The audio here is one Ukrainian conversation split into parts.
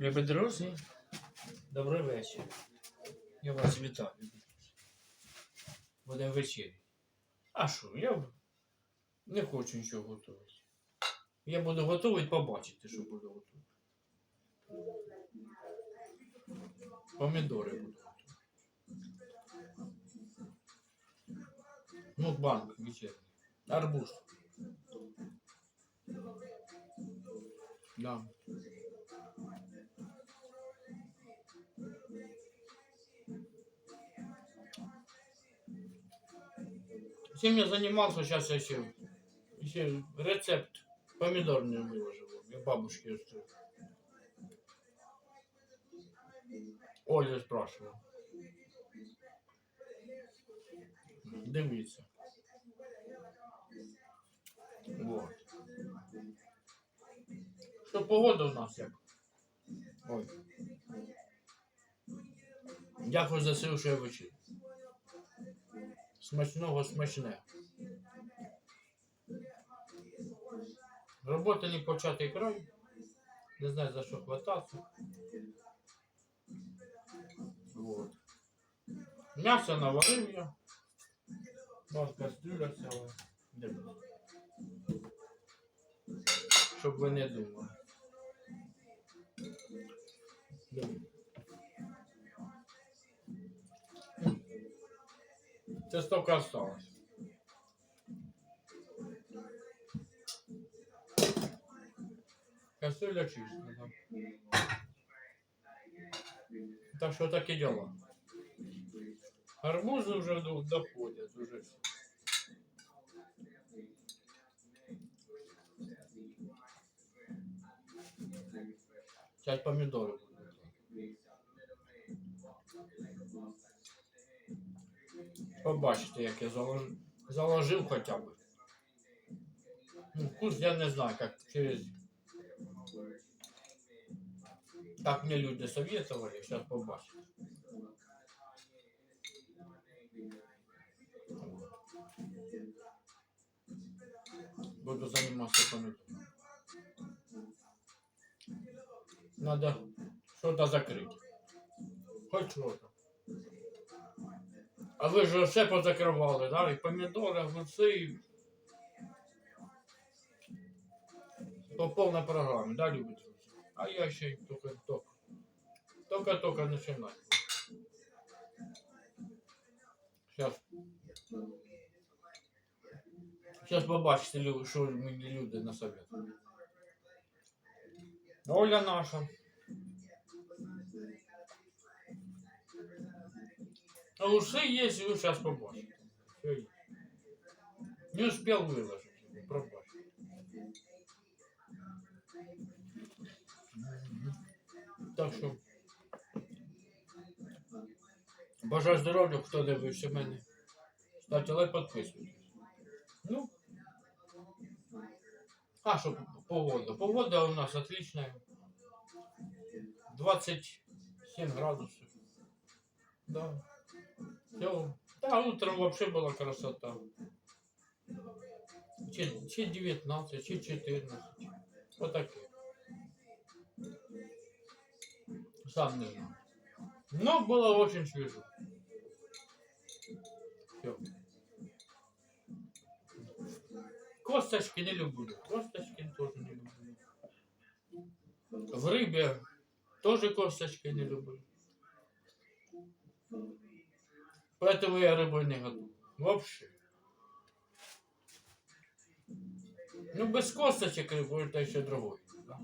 Любі друзі, добрий вечір. Я вас вітаю. Буде вечір. А що, я не хочу нічого готувати. Я буду готувати, побачите, що буду готувати. Помідори буду готувати. Ну, банк вечерний. Арбуз. Да. Чем я занимался, сейчас я еще, еще рецепт помидорный выложил. Я бабушке оставил. Оля спрашивала. Дивіться. Вот. Що погода у нас як? Ой. Дякую за сил, що я вечір. Смачного смачне. Робота не початий край. Не знаю за що хвататися. Вот. М'ясо наварив я. Вон кастрюля. Дивіться. Щоб ви не думали. Дивіться. Це столько осталось. Кастрюля чиста. Да. Так что так и дела. Арбузы уже до- доходят уже. Сейчас помидоры Побачите, як я заложив, заложив хоча б. Ну, вкус я не знаю, как через... Так мне люди советовали, сейчас побачите. Буду заниматься помидором. Надо что-то закрыть. Хоть. А ви ж все позакривали, да? І помідори, огурці. і По повній програмі, да, друзі? А я ще й тільки тільки. Тільки-тільки починаю. Сейчас. Сейчас побачите, що мені люди насоветують. Оля наша. А усы есть, вы сейчас побачите. Всё есть. Не успел выложить его, пробачьте. Так що. Бажаю здоров'я, хто дивився мене. Ставте лайк, підписуйтесь. Ну. А, що погода? Погода у нас отличная. 27 градусов. Да. Все. Да, утром вообще была красота. Чи, чи 19, чи 14. Вот таке. Сам не знаю. Но было очень свежо. Все. Косточки не люблю. Косточки тоже не люблю. В рыбе тоже косточки не люблю. Поэтому я рыбу не готовлю. Вообще. Ну, без косточек рыбу это еще другой. Да?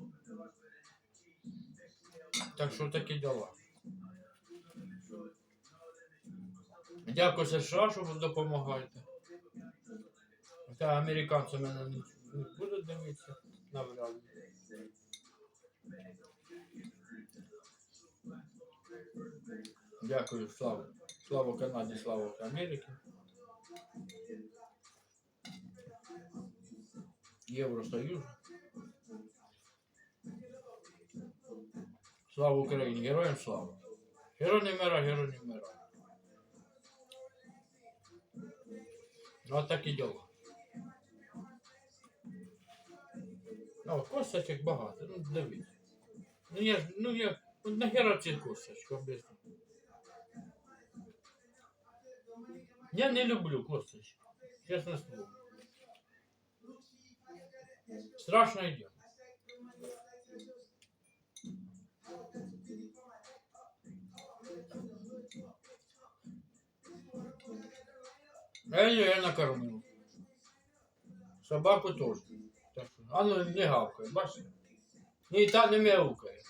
Так що такі дела. Дякую США, що ви допомагаєте. Та американці мене не, не будуть дивитися навряд. ли. Дякую, слава. Слава Канаді, слава Америці. Євросоюзу. Слава Україні! Героям слава! Герой не мира, герой мира. Вот так і діло. Ну, косточок багато, ну дивіться. Ну я ж, ну я, ну нахера ці косточки об'ясню. Я не люблю косточки, чесне слово. Страшное дело. Я накормив. Собаку теж. Так що, не гавкає, бачите? Ні, та не мяукає.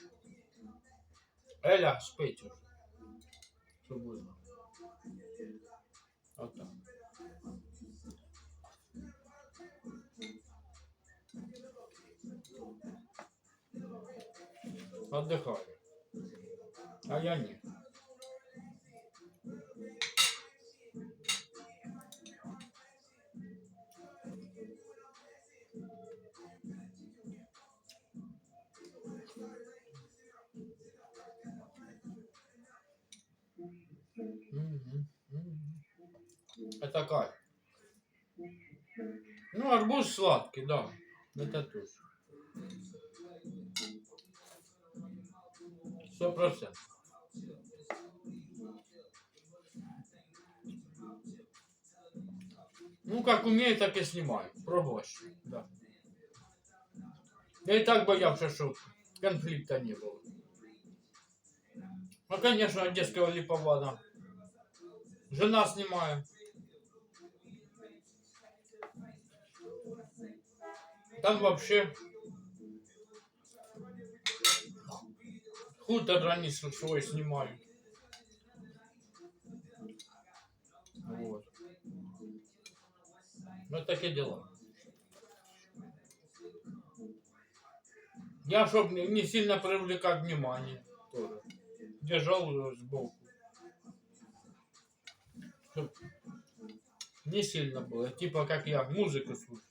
Еля спить уже. Ви знали. Отак. Отдыхаю. А я нет. Ну, арбуз сладкий, да. Это точно. Сто процентов. Ну, как умею, так и снимаю. Пробовать. Да. Я и так боялся, что конфликта не было. Ну, конечно, одесского липовада. Жена снимает. Там вообще хутор они свой снимают. Вот. Ну, такие дела. Я, чтобы не сильно привлекать внимание, тоже. держал её сбоку. Чтоб не сильно было. Типа как я музыку слушаю.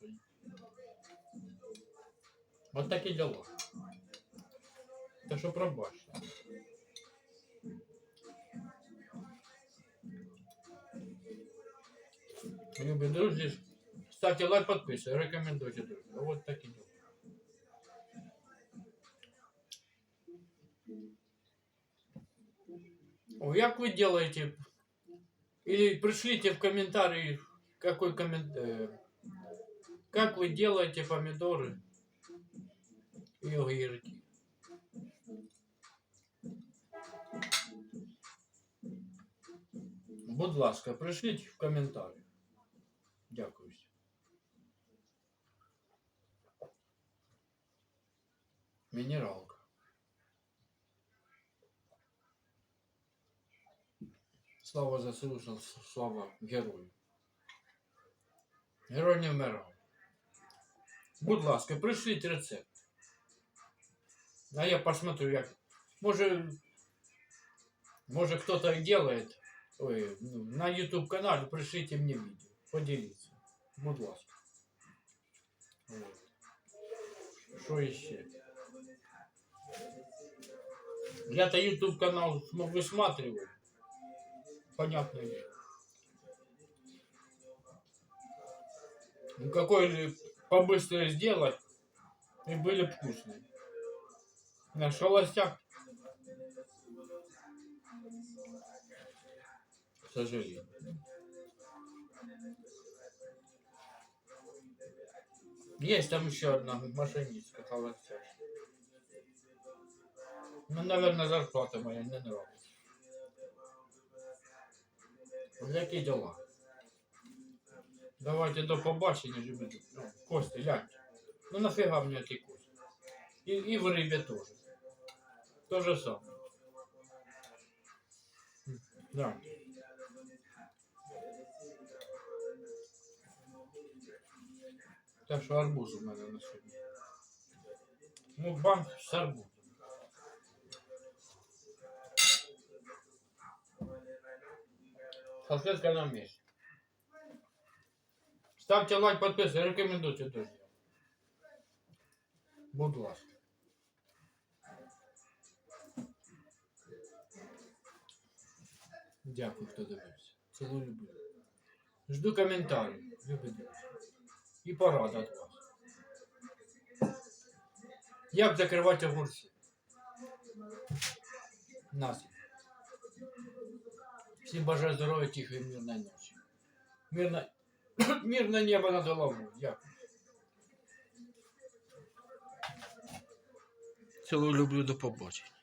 Вот такие дела. Так що пробачте. Любі друзі, ставте лайк, підписуйтесь, рекомендуйте, друзі. Вот такі дела. О, як вы делаете? Или пришлите в комментарии, какой коммент... э, как вы делаете помидоры И огірки. Будь ласка, пришліть в коментарі. Дякую. Мінералка. Слава ЗСУ, слава герою. Герой не вмирав. Будь ласка, пришліть рецепт. А я посмотрю, як. Може, може кто-то делает. Ой, ну, на YouTube канале пришлите мне видео. Поделиться. Будь ласка. Вот. Еще? Я-то YouTube канал смог высматривать. Понятно дело. Ну какой побыстрее сделать и были вкусные. На шалостях. К сожалению. Есть там еще одна машинистка холостяк. Ну, наверное, зарплата моя не нравится. Які дела? Давайте до побачення, любите. Ну, Кости, гляньте. Ну нафига мне эти кости? И, и в рыбе тоже. То же самое. Да. Так що арбуз у мене на сьогодні. Ну, банк з арбузом. Салфетка на месте. Ставьте лайк, подписывайтесь, рекомендуйте, друзья. Будь ласка. Дякую, хто дивився. Цілую люблю. Жду коментарів, друзі. І порада від вас. Як закривати огурці? Нас. Всім бажаю здоров'я, тихої мирної ночі. Мирне, мирне небо над головою. Дякую. Цілую люблю до побачення.